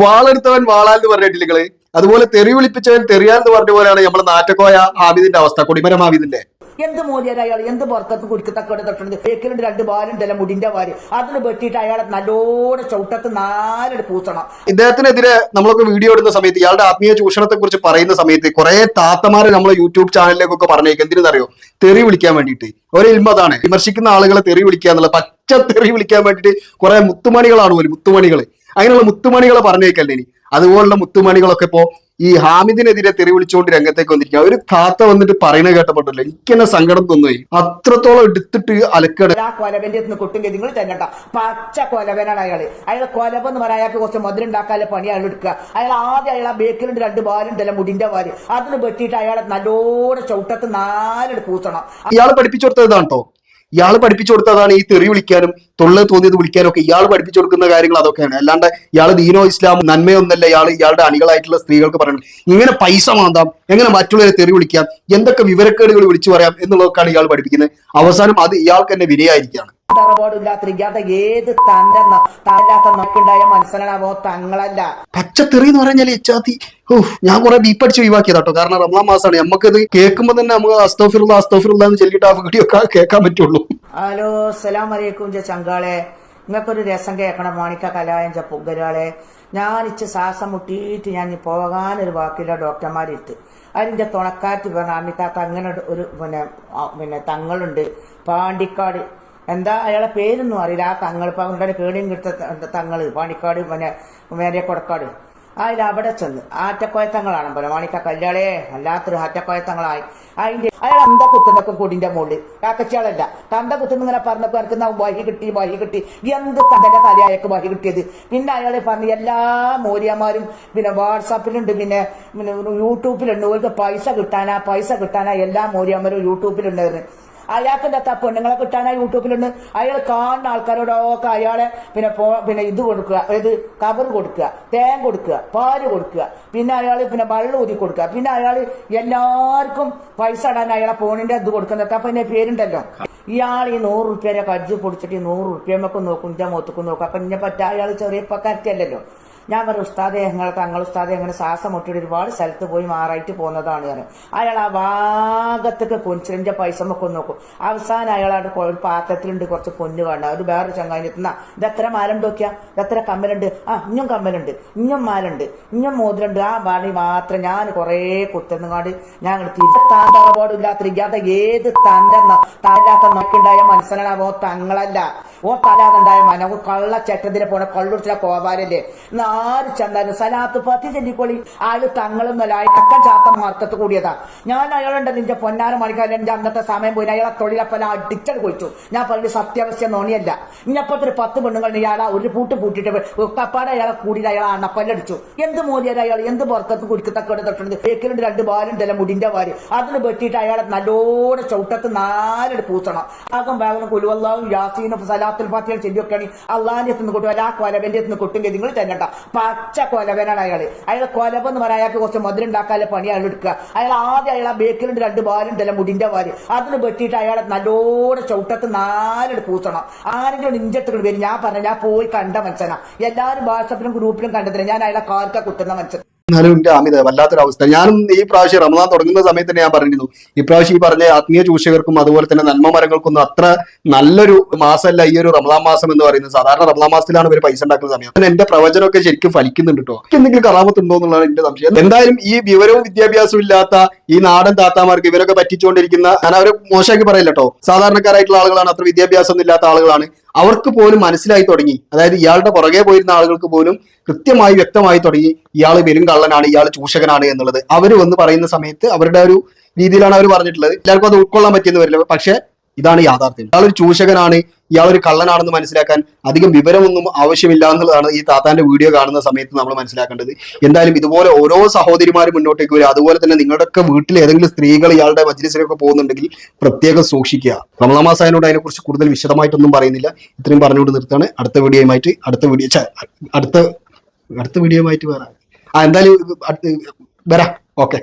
വാളെടുത്തവൻ വാളാന്ന് പറഞ്ഞിട്ടില്ല നിങ്ങൾ? അതുപോലെ തെറി വിളിപ്പിച്ചവൻ തെറിയാന്ന് പറഞ്ഞ പോലെയാണ് നമ്മുടെ നാറ്റക്കോയ ആവിദിന്റെ അവസ്ഥ കൊടിമരം ആവിദിന്റെ എന്ത് മൂല്യം അയാൾ? എന്ത് പുറത്തു കുടിക്കത്തക്കോടെ തട്ടുണ്ട് തേക്കിലുണ്ട് രണ്ട് ബാലുണ്ടല്ല മുടിന്റെ വാര് അതിന് വെട്ടിയിട്ട് അയാളെ നല്ലോണം ചവിട്ടത്ത് നാലെടുത്ത് പൂച്ചണം ഇദ്ദേഹത്തിനെതിരെ നമ്മളൊക്കെ വീഡിയോ ഇടുന്ന സമയത്ത് ഇയാളുടെ ആത്മീയ ചൂഷണത്തെ കുറിച്ച് പറയുന്ന സമയത്ത് കുറെ താത്തമാര് നമ്മളെ യൂട്യൂബ് ചാനലിലേക്കൊക്കെ പറഞ്ഞേക്ക്. എന്തിനറിയോ തെറി വിളിക്കാൻ വേണ്ടിയിട്ട്. ഒരു ഇൽമതാണ് വിമർശിക്കുന്ന ആളുകളെ തെറി വിളിക്കുക പച്ച തെറി വിളിക്കാൻ വേണ്ടിയിട്ട് കുറെ മുത്തുമണികളാണ് പോലും മുത്തുമണികൾ. അങ്ങനെയുള്ള മുത്തുമണികളെ പറഞ്ഞേക്കല്ലേ ഇനി. അതുപോലുള്ള മുത്തുമണികളൊക്കെ ഇപ്പോ ഈ ഹാമിദിനെതിരെ തെറി വിളിച്ചുകൊണ്ട് രംഗത്തേക്ക് വന്നിരിക്കുക ഒരു താത്ത വന്നിട്ട് പറയുന്ന കേട്ടപ്പെട്ടല്ലോ എനിക്ക് തന്നെ സങ്കടം തോന്നുകയും അത്രത്തോളം എടുത്തിട്ട് അലക്കട കൊലവന്റെ കൊട്ടും നിങ്ങൾ തന്നെട്ട പച്ച കൊലവനാണ് അയാൾ. അയാൾ കൊലവെന്ന് എന്ന് പറയാൻ അയാൾക്ക് കുറച്ച് മുതലുണ്ടാക്കാനുള്ള പണി അയാൾ എടുക്കുക. അയാൾ ആദ്യം അയാൾ ആ ബേക്കിലുണ്ട് രണ്ട് ബാലുണ്ടല്ല മുടിന്റെ ബാൽ അതിന് വെട്ടിയിട്ട് അയാളെ നല്ലോണം ചവിട്ടത്ത് നാലെടുത്ത് പൂച്ചണം ഇയാൾ പഠിപ്പിച്ചു കൊടുത്തതാണ് കേട്ടോ ഇയാൾ പഠിപ്പിച്ചു കൊടുത്തതാണ് ഈ തെറി വിളിക്കാനും തൊള്ള തോന്നിയത് വിളിക്കാനും ഒക്കെ ഇയാൾ പഠിപ്പിച്ചു കൊടുക്കുന്ന കാര്യങ്ങൾ അതൊക്കെയാണ്. അല്ലാണ്ട് ഇയാൾ ദീനോ ഇസ്ലാം നന്മയൊന്നല്ല ഇയാൾ ഇയാളുടെ അണികളായിട്ടുള്ള സ്ത്രീകൾക്ക് പറയണം ഇങ്ങനെ പൈസ മാന്താം എങ്ങനെ മറ്റുള്ളവരെ തെറി വിളിക്കാം എന്തൊക്കെ വിവരക്കേടുകൾ വിളിച്ചു പറയാം എന്നുള്ളതൊക്കെയാണ് ഇയാൾ പഠിപ്പിക്കുന്നത്. അവസാനം അത് ഇയാൾക്ക് തന്നെ വിനയായിരിക്കുകയാണ്. തറപാടില്ലാത്ത ഇല്ലാത്ത ഏത് തന്റെ തല്ലാത്ത പച്ചത്തെറി എന്ന് പറഞ്ഞാൽ ഇച്ചാത്തി ഞാൻ കുറെ ബീപ്പടിച്ച് ഒഴിവാക്കിയതാട്ടോ. കാരണം റമദാൻ മാസമാണ് ഇത് കേൾക്കുമ്പോൾ തന്നെ നമുക്ക് അസ്തോഫിറുള്ള അസ്തോഫിറുള്ള എന്ന് ചൊല്ലിട്ട് ആ വീഡിയോ കേൾക്കാൻ പറ്റുള്ളൂ. ഹലോ സലാം അലൈക്കും ജ ചങ്കാളെ. നിങ്ങൾക്കൊരു രസം കേൾക്കണം മാണിക്ക കലായഞ്ച പൊങ്കരാളെ. ഇച്ച ശ്വാസം മുട്ടിയിട്ട് ഞാൻ പോകാനൊരു വാക്കില്ല ഡോക്ടർമാരിട്ട്. അതിന്റെ തുണക്കാറ്റ് പറഞ്ഞ അമിതാത്ത അങ്ങനെ ഒരു പിന്നെ പിന്നെ തങ്ങളുണ്ട്. പാണ്ടിക്കാട് എന്താ അയാളെ പേരൊന്നും അറിയില്ല. ആ തങ്ങൾ ഇപ്പം ഉണ്ടായ കേടിയും കിട്ട തങ്ങൾ പാണിക്കാട് പിന്നെ മേരെ കൊടക്കാട്. അതിൽ അവിടെ ചെന്ന് ആറ്റക്കോയത്തങ്ങളാണ് പോലെ. മാണിക്ക കല്യാളേ വല്ലാത്തൊരു ആറ്റക്കോയത്തങ്ങളായി. അതിന്റെ അയാൾ അന്ത കുത്തുന്നൊക്കെ കൊടിന്റെ മുകളിൽ. കാക്കച്ചിയാളല്ല. തന്ത കുത്തുന്ന ഇങ്ങനെ പറഞ്ഞപ്പോ എനിക്ക് വഹി കിട്ടി വഹി കിട്ടി. എന്ത് തന്റെ തലയായക്ക് വഹി കിട്ടിയത്? പിന്നെ അയാളെ പറഞ്ഞ് എല്ലാ മോര്യന്മാരും പിന്നെ വാട്സാപ്പിലുണ്ട്. പിന്നെ പിന്നെ യൂട്യൂബിലുണ്ട്. ഓർക്ക് പൈസ കിട്ടാനാ പൈസ കിട്ടാനാ എല്ലാ മോര്യന്മാരും യൂട്യൂബിലുണ്ടായിരുന്നു. അയാൾക്ക് എന്താ പെണ്ണുങ്ങളെ കിട്ടാനായി യൂട്യൂബിലുണ്ട്. അയാൾ കാണുന്ന ആൾക്കാരോടൊക്കെ അയാളെ പിന്നെ പിന്നെ ഇത് കൊടുക്കുക ഇത് കവർ കൊടുക്കുക തേൻ കൊടുക്കുക പാൽ കൊടുക്കുക. പിന്നെ അയാൾ പിന്നെ വെള്ളം ഊതി കൊടുക്കുക. പിന്നെ അയാൾ എല്ലാവർക്കും പൈസ ഇടാൻ അയാളെ ഫോണിന്റെ ഇത് കൊടുക്കുന്നത്. അപ്പൊ എന്നെ പേരുണ്ടല്ലോ. ഇയാൾ ഈ നൂറ് റുപ്യേനെ കജ്ജ് പൊടിച്ചിട്ട് ഈ നൂറ് റുപ്യമൊക്കെ നോക്കും ഇന്റെ മുഖത്തേക്ക് നോക്കും. അപ്പൊ ഇന്നെ പറ്റാ അയാൾ ചെറിയ പക്കാരത്തിയല്ലല്ലോ. ഞാൻ പറഞ്ഞു ഉസ്താദെ ഞങ്ങൾ തങ്ങൾ ഉസ്താദെ അങ്ങനെ ശ്വാസം മുട്ടിയിട്ട് ഒരുപാട് സ്ഥലത്ത് പോയി മാറായിട്ട് പോകുന്നതാണ് ഞാൻ അയാൾ ആ ഭാഗത്തൊക്കെ കൊഞ്ചിന്റെ പൈസ ഒക്കെ നോക്കും. അവസാനം അയാളായിട്ട് ഒരു പാത്രത്തിലുണ്ട് കുറച്ച് പൊന്ന് വേണ്ട ഒരു വേറൊരു ചങ്ങായി എത്തുന്ന ഇത് എത്ര മാലുണ്ട് നോക്കിയാ? ഇത് എത്ര കമ്മലുണ്ട്? ആ ഇഞ്ഞും കമ്മലുണ്ട് ഇഞ്ഞും മാലുണ്ട് ഇഞ്ഞും മോതിരുണ്ട്. ആ വാണി മാത്രം ഞാൻ കുറേ കുത്തുന്നുകാട് ഞാൻ തിരിച്ചാപാടില്ലാത്ത ഇല്ലാത്ത ഏത് തന്റെ തല്ലാത്ത നോക്കുണ്ടായ ഓ തങ്ങളല്ല. ഓ തലാതുണ്ടായ മന കള്ള ചെട്ടതിനെ പോണ കള്ളുടിച്ച കോപാലല്ലേ നാല് ചന്താനും? സലാത്ത് പത്തി ചെല്ലിക്കൊളി. ആൾ തങ്ങളൊന്നല്ല അയക്ക ചാത്ത മാർക്കത്ത് കൂടിയതാ. ഞാൻ അയാളുണ്ട്. നിന്റെ പൊന്നാര മണിക്കാരൻ എന്റെ അന്നത്തെ സമയം പോയി. അയാളെ തൊഴിലപ്പല അടിച്ചത് കുഴിച്ചു ഞാൻ പറഞ്ഞ സത്യാവസ്ഥ നോണിയല്ല. ഇഞ്ഞപ്പത്തെ ഒരു പത്ത് പെണ്ണുങ്ങൾ ഇയാളെ ഒരു പൂട്ട് പൂട്ടിട്ട് കപ്പാടെ അയാളെ കൂടിയിട്ട് അയാളെ അണപ്പല്ലടിച്ചു. എന്ത് മോദിയാൽ അയാൾ എന്ത് പുറത്തത്ത് കുടിക്കത്തൊക്കെ തൊട്ടുണ്ട് ബേക്കിലുണ്ട് രണ്ട് ബാലുണ്ടല്ല മുടിന്റെ വാര് അതിന് വെട്ടിയിട്ട് അയാളെ നല്ലോണം ചവിട്ടത്ത് നാലെടുത്ത് പൂച്ചണം ആകം വേഗം കുലുവല്ലാവും യാസീനും സലാത്തുൽ ഫാത്തികൾ ചെല്ലിയൊക്കെയാണ്. അള്ളാഹിന്റെ എത്തുന്ന കൊട്ടും. അല്ല കൊലവന്റെ എത്തുന്ന കൊട്ടും. നിങ്ങൾ തന്നെട്ട പച്ച കൊലവനാണ് അയാൾ അയാൾ കൊലവ് എന്ന് പറയാൻ അയാൾക്ക് കുറച്ച് മധുരം മധുരണ്ടാക്കാനുള്ള പണി അയാൾ എടുക്കുക. അയാൾ ആദ്യം അയാൾ ആ ബേക്കിലുണ്ട് രണ്ട് ബാലുണ്ടല്ല മുടിന്റെ വാൽ. അതിന് വെട്ടിയിട്ട് അയാളെ നല്ലോണം ചവിട്ടത്ത് നാലെടുത്ത് പൂച്ചണം ആരെങ്കിലും ഇഞ്ചത്തുകൾ വരും. ഞാൻ പറഞ്ഞ ഞാൻ പോയി കണ്ട മനുഷ്യനാ. എല്ലാവരും വാട്സപ്പിലും ഗ്രൂപ്പിലും കണ്ടതിന് ഞാൻ അയാളെ കാൽക്ക കുത്തുന്ന മനുഷ്യൻ. എന്നാലും എന്റെ അമിത വല്ലാത്തൊരു അവസ്ഥ ഞാനും ഈ പ്രാവശ്യം റമദാൻ തുടങ്ങുന്ന സമയത്ത് തന്നെ ഞാൻ പറഞ്ഞിരുന്നു. ഇപ്രാവശ്യം ഈ പറഞ്ഞ ആത്മീയ ചൂഷകർക്കും അതുപോലെ തന്നെ നന്മ മരങ്ങൾക്കൊന്നും അത്ര നല്ലൊരു മാസമല്ല ഈ ഒരു റമദാൻ മാസം എന്ന് പറയുന്നത്. സാധാരണ റമദാൻ മാസത്തിലാണ് ഇവർ പൈസ ഉണ്ടാക്കുന്ന സമയം. അതിന് എന്റെ പ്രവചനമൊക്കെ ശരിക്കും ഫലിക്കുന്നുണ്ട് കേട്ടോ എന്തെങ്കിലും എന്തെങ്കിലും കറാമത്തുണ്ടോ എന്നുള്ളതാണ് എന്റെ സംശയം. എന്തായാലും ഈ വിവരവും വിദ്യാഭ്യാസവും ഇല്ലാത്ത ഈ നാടൻ താത്താമാർക്ക് ഇവരൊക്കെ പറ്റിച്ചുകൊണ്ടിരിക്കുന്ന ഞാൻ അവരെ മോശമാക്കി പറയില്ല കേട്ടോ സാധാരണക്കാരായിട്ടുള്ള ആളുകളാണ് അത്ര വിദ്യാഭ്യാസം ഇല്ലാത്ത ആളുകളാണ്. അവർക്ക് പോലും മനസ്സിലായി തുടങ്ങി. അതായത് ഇയാളുടെ പുറകെ പോയിരുന്ന ആളുകൾക്ക് പോലും കൃത്യമായി വ്യക്തമായി തുടങ്ങി ഇയാൾ വെരും കള്ളനാണ് ഇയാൾ ചൂഷകനാണ് എന്നുള്ളത്. അവർ വന്ന് പറയുന്ന സമയത്ത് അവരുടെ ഒരു രീതിയിലാണ് അവർ പറഞ്ഞിട്ടുള്ളത്. എല്ലാവർക്കും അത് ഉൾക്കൊള്ളാൻ പറ്റിയെന്ന് വരില്ല. പക്ഷെ ഇതാണ് യാഥാർത്ഥ്യം. ഇയാളൊരു ചൂഷകനാണ് ഇയാളൊരു കള്ളനാണെന്ന് മനസ്സിലാക്കാൻ അധികം വിവരമൊന്നും ആവശ്യമില്ല എന്നുള്ളതാണ് ഈ താത്താന്റെ വീഡിയോ കാണുന്ന സമയത്ത് നമ്മൾ മനസ്സിലാക്കേണ്ടത്. എന്തായാലും ഇതുപോലെ ഓരോ സഹോദരിമാരും മുന്നോട്ടേക്ക് വരും അതുപോലെ തന്നെ നിങ്ങളുടെയൊക്കെ വീട്ടിൽ ഏതെങ്കിലും സ്ത്രീകൾ ഇയാളുടെ മജ്ലിസിലൊക്കെ പോകുന്നുണ്ടെങ്കിൽ പ്രത്യേകം സൂക്ഷിക്കുക. റമദാൻ മാസായനോട് അതിനെക്കുറിച്ച് കൂടുതൽ വിശദമായിട്ടൊന്നും പറയുന്നില്ല. ഇത്രയും പറഞ്ഞുകൊണ്ട് നിർത്താണ് അടുത്ത വീഡിയോയുമായിട്ട് അടുത്ത വീഡിയോ അടുത്ത അടുത്ത വീഡിയോയുമായിട്ട് വരാം ആ എന്തായാലും വരാം. ഓക്കെ.